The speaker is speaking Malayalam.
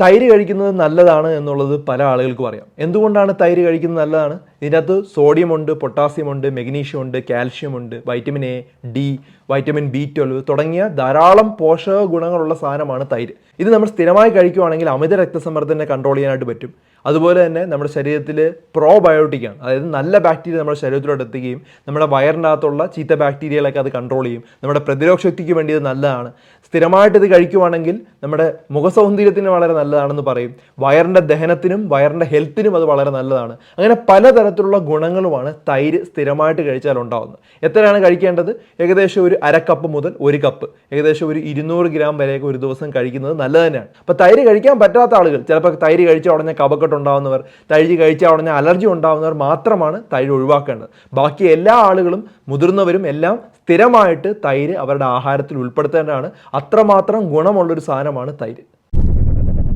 തൈര് കഴിക്കുന്നത് നല്ലതാണ് എന്നുള്ളത് പല ആളുകൾക്കും അറിയാം. എന്തുകൊണ്ടാണ് തൈര് കഴിക്കുന്നത് നല്ലതാണ്? ഇതിനകത്ത് സോഡിയം ഉണ്ട് പൊട്ടാസ്യം ഉണ്ട് മെഗ്നീഷ്യം ഉണ്ട് കാൽഷ്യം ഉണ്ട് vitamin A D vitamin B twelve തുടങ്ങിയ ധാരാളം പോഷക ഗുണങ്ങളുള്ള സാധനമാണ് തൈര്. ഇത് നമ്മൾ സ്ഥിരമായി കഴിക്കുവാണെങ്കിൽ അമിത രക്തസമ്മർദ്ദത്തിനെ കൺട്രോൾ ചെയ്യാനായിട്ട് പറ്റും. അതുപോലെ തന്നെ നമ്മുടെ ശരീരത്തിൽ പ്രോബയോട്ടിക്കാണ് അതായത് നല്ല ബാക്ടീരിയ നമ്മുടെ ശരീരത്തിലോട്ട് എത്തുകയും നമ്മുടെ വയറിനകത്തുള്ള ചീത്ത ബാക്ടീരിയകളൊക്കെ അത് കൺട്രോൾ ചെയ്യും. നമ്മുടെ പ്രതിരോധ ശക്തിക്ക് വേണ്ടി ഇത് നല്ലതാണ്. സ്ഥിരമായിട്ട് ഇത് കഴിക്കുവാണെങ്കിൽ നമ്മുടെ മുഖസൗന്ദര്യത്തിന് വളരെ നല്ലതാണെന്ന് പറയും. വയറിന്റെ ദഹനത്തിനും വയറിന്റെ ഹെൽത്തിനും അത് വളരെ നല്ലതാണ്. അങ്ങനെ പലതരത്തിലുള്ള ഗുണങ്ങളുമാണ് തൈര് സ്ഥിരമായിട്ട് കഴിച്ചാൽ ഉണ്ടാകുന്നത് എത്രയാണ് കഴിക്കേണ്ടത്? ഏകദേശം ഒരു അര കപ്പ് മുതൽ ഒരു കപ്പ് ഏകദേശം ഒരു ഇരുന്നൂറ് ഗ്രാം വരെയൊക്കെ ഒരു ദിവസം കഴിക്കുന്നത് നല്ലത് തന്നെയാണ്. അപ്പോൾ തൈര് കഴിക്കാൻ പറ്റാത്ത ആളുകൾ ചിലപ്പോൾ തൈര് കഴിച്ച ഉടനെ കഫക്കെട്ട് ഉണ്ടാവുന്നവർ തൈര് കഴിച്ചാൽ ഉടനെ അലർജി ഉണ്ടാകുന്നവർ മാത്രമാണ് തൈര് ഒഴിവാക്കേണ്ടത്. ബാക്കി എല്ലാ ആളുകളും മുതിർന്നവരും എല്ലാം സ്ഥിരമായിട്ട് തൈര് അവരുടെ ആഹാരത്തിൽ ഉൾപ്പെടുത്തേണ്ടതാണ്. അത്രമാത്രം ഗുണമുള്ളൊരു സാധനമാണ് തൈര്.